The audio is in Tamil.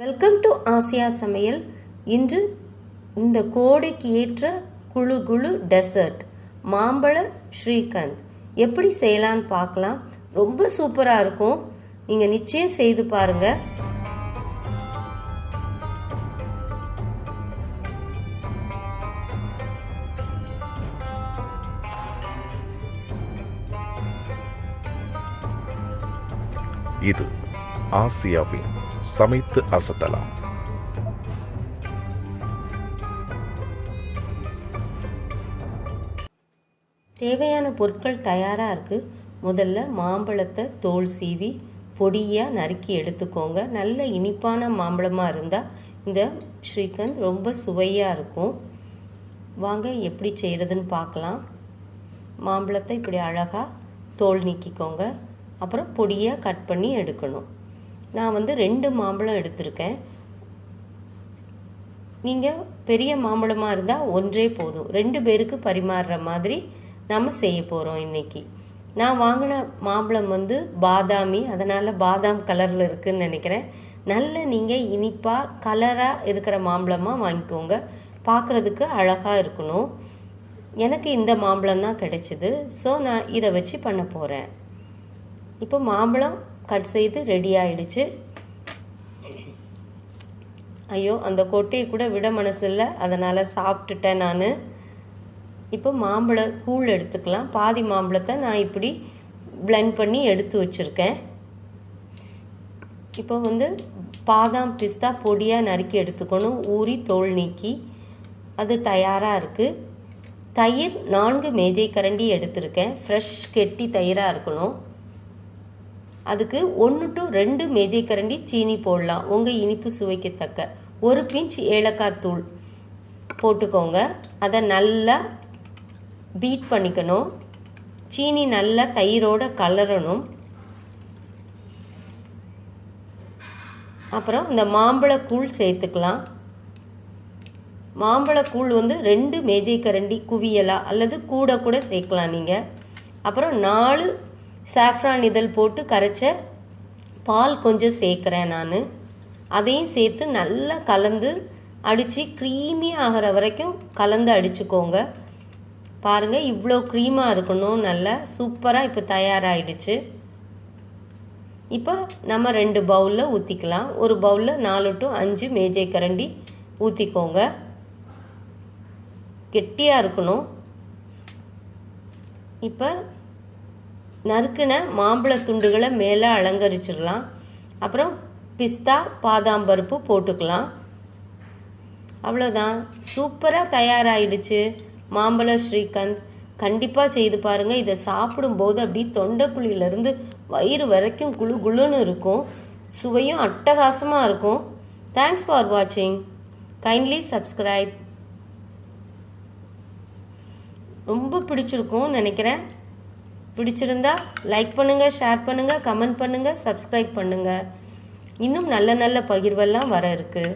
வெல்கம் டு ஆசியா சமையல் இன்று இந்த கோடைக்கு ஏற்ற குழு குழு டெசர்ட் மாம்பழ ஸ்ரீகந்த். எப்படி செய்யலான்னு பார்க்கலாம். ரொம்ப சூப்பராக இருக்கும். நீங்கள் நிச்சயம் செய்து பாருங்கள் இது ஆசியாவின் சமைத்து அசத்தலாம். தேவையான பொருட்கள் தயாராக இருக்குது முதல்ல மாம்பழத்தை தோல் சீவி பொடியாக நறுக்கி எடுத்துக்கோங்க. நல்ல இனிப்பான மாம்பழமாக இருந்தால் இந்த ஸ்ரீகந்த் ரொம்ப சுவையாக இருக்கும். வாங்க எப்படி செய்கிறதுன்னு பார்க்கலாம். மாம்பழத்தை இப்படி அழகாக தோல் நீக்கிக்கோங்க. அப்புறம் பொடியாக கட் பண்ணி எடுக்கணும். நான் வந்து ரெண்டு மாம்பழம் எடுத்திருக்கேன். நீங்கள் பெரிய மாம்பழமாக இருந்தால் ஒன்றே போதும். ரெண்டு பேருக்கு பரிமாறுற மாதிரி நம்ம செய்ய போகிறோம் இன்றைக்கி நான் வாங்கின மாம்பழம் வந்து பாதாமி. அதனால் பாதாம் கலரில் இருக்குதுன்னு நினைக்கிறேன். நல்ல நீங்கள் இனிப்பாக கலராக இருக்கிற மாம்பழமாக வாங்கிக்கோங்க. பார்க்குறதுக்கு அழகாக இருக்கணும். எனக்கு இந்த மாம்பழம் தான் கிடைச்சிது. ஸோ நான் இதை வச்சு பண்ண போகிறேன் இப்போ மாம்பழம் கட் செய்து ரெடி ஆயிடுச்சு. ஐயோ அந்த கொட்டையை கூட விட மனசு இல்லை. அதனால் சாப்பிட்டுட்டேன் நான். இப்போ மாம்பழ கூழ் எடுத்துக்கலாம். பாதி மாம்பழத்தை நான் இப்படி பிளெண்ட் பண்ணி எடுத்து வச்சுருக்கேன். இப்போ வந்து பாதாம் பிஸ்தா பொடியாக நறுக்கி எடுத்துக்கணும். ஊறி தோல் நீக்கி. அது தயாராக இருக்குது தயிர் நான்கு மேஜை கரண்டி எடுத்திருக்கேன். ஃப்ரெஷ் கெட்டி தயிராக இருக்கணும். அதுக்கு ஒன்று டு ரெண்டு மேஜை கரண்டி சீனி போடலாம். உங்கள் இனிப்பு சுவைக்கத்தக்க ஒரு பிஞ்ச் ஏலக்காய் தூள் போட்டுக்கோங்க. அதை நல்லா பீட் பண்ணிக்கணும். சீனி நல்லா தயிரோட கலரணும். அப்புறம் இந்த மாம்பழக்கூழ் சேர்த்துக்கலாம். மாம்பழக்கூழ் வந்து ரெண்டு மேஜை கரண்டி குவியலா அல்லது கூட கூட சேர்க்கலாம் நீங்கள் அப்புறம் நாலு சாஃப்ரான் இதழ் போட்டு கரைச்ச பால் கொஞ்சம் சேர்க்குறேன் நான். அதையும் சேர்த்து நல்லா கலந்து அடித்து க்ரீமி ஆகிற வரைக்கும் கலந்து அடிச்சுக்கோங்க. பாருங்கள் இவ்வளோ க்ரீமாக இருக்கணும். நல்லா சூப்பராக இப்போ தயாராகிடுச்சு இப்போ நம்ம ரெண்டு பவுலில் ஊற்றிக்கலாம் ஒரு பவுலில் நாலு டு அஞ்சு மேஜை கரண்டி ஊற்றிக்கோங்க கெட்டியாக இருக்கணும். இப்போ நறுக்கின மாம்பழ துண்டுகளை மேலே அலங்கரிச்சிடலாம். அப்புறம் பிஸ்தா பாதாம் பருப்பு போட்டுக்கலாம். அவ்வளோதான் சூப்பராக தயாராகிடுச்சு மாம்பழ ஸ்ரீகாந்த் கண்டிப்பாக செய்து பாருங்கள் இதை சாப்பிடும்போது அப்படி தொண்டைக்குழியிலேருந்து வயிறு வரைக்கும் குழு குழுன்னு இருக்கும். சுவையும் அட்டகாசமாக இருக்கும். தேங்க்ஸ் ஃபார் வாட்சிங் கைண்ட்லி சப்ஸ்கிரைப் ரொம்ப பிடிச்சிருக்கும் நினைக்கிறேன். பிடிச்சிருந்தா லைக் பண்ணுங்கள் ஷேர் பண்ணுங்கள் கமெண்ட் பண்ணுங்கள் சப்ஸ்கிரைப் பண்ணுங்கள் இன்னும் நல்ல நல்ல பகிர்வெல்லாம் வர இருக்குது